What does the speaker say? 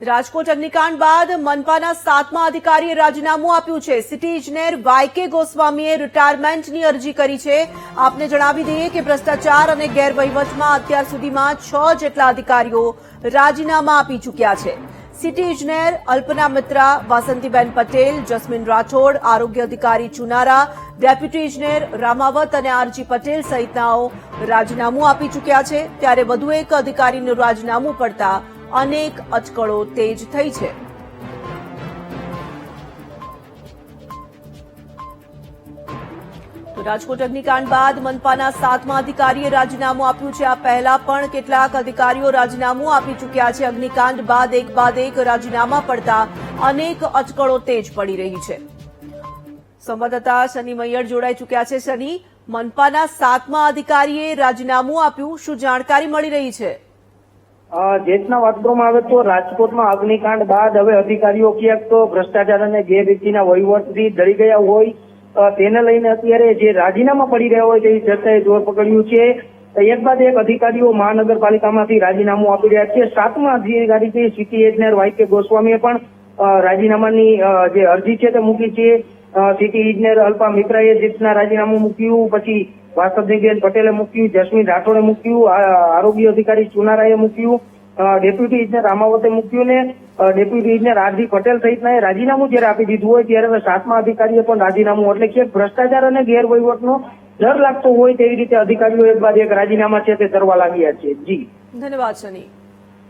રાજકોટ અગ્નિકાંડ બાદ મનપાના સાતમા અધિકારીએ રાજીનામું આપ્યું છે. સિટી ઇજનેર વાયકે ગોસ્વામીએ રિટાયરમેન્ટની અરજી કરી છે. આપને જણાવી દઈએ કે ભ્રષ્ટાચાર અને ગેરવહીવટમાં અત્યાર સુધીમાં છ જેટલા અધિકારીઓ રાજીનામા આપી ચૂક્યા છે. સિટી ઇજનેર અલ્પના મિત્રા, વાસંતીબેન પટેલ, જસ્મીન રાઠોડ, આરોગ્ય અધિકારી ચુનારા, ડેપ્યુટી ઇજનેર રામાવત અને આરજી પટેલ સહિતનાઓ રાજીનામું આપી ચૂક્યા છે. ત્યારે વધુ એક અધિકારીનું રાજીનામું પડતા અનેક અચકળો તેજ થઈ છે. રાજકોટ અગ્નિકાંડ બાદ મનપાના સાતમા અધિકારીએ રાજીનામું આપ્યું છે. આ પહેલા પણ કેટલાક અધિકારીઓ રાજીનામું આપી ચૂક્યા છે. અગ્નિકાંડ બાદ એક બાદ એક રાજીનામા પડતા અનેક અચકળો તેજ પડી રહી છે. સંવાદદાતા શનિ મૈયર જોડાઈ ચૂક્યા છે. શનિ, મનપાના સાતમા અધિકારીએ રાજીનામું આપ્યું. શું જાણકારી મળી રહી છે? અ, જે વાત કરવામાં આવે તો રાજકોટમાં અગ્નિકાંડ બાદ હવે અધિકારીઓ ક્યાંક તો ભ્રષ્ટાચાર અને ગેરરીતિના વહીવટથી ડરી ગયા હોય. તેને લઈને અત્યારે જે રાજીનામા પડી રહ્યા હોય તેવી ચર્ચાએ જોર પકડ્યું છે. એક બાદ એક અધિકારીઓ મહાનગરપાલિકામાંથી રાજીનામું આપી રહ્યા છે. સાતમા અધિકારી છે સિટી એજનેર વાય કે ગોસ્વામીએ પણ રાજીનામાની જે અરજી છે તે મૂકી છે. સિટી ઇજનેર અલ્પા મિત્રાએ જીતના રાજીનામું મૂક્યું. પછી વાસવદીબેન પટેલે મૂક્યું, જસ્મીન રાઠોડે મૂક્યું આરોગ્ય અધિકારી ચુનારાએ મૂક્યું ડેપ્યુટી ઇજનેર રામાવતે મૂક્યું ને ડેપ્યુટી ઇજનેર આરજી પટેલ સહિતના રાજીનામું જ્યારે આપી દીધું હોય ત્યારે સાતમા અધિકારીએ પણ રાજીનામું, એટલે કે ભ્રષ્ટાચાર અને ગેરવહીવટનો ડર લાગતો હોય તેવી રીતે અધિકારીઓ એક બાદ એક રાજીનામા છે તે કરવા લાગ્યા છે. જી. ધન્યવાદ શનિ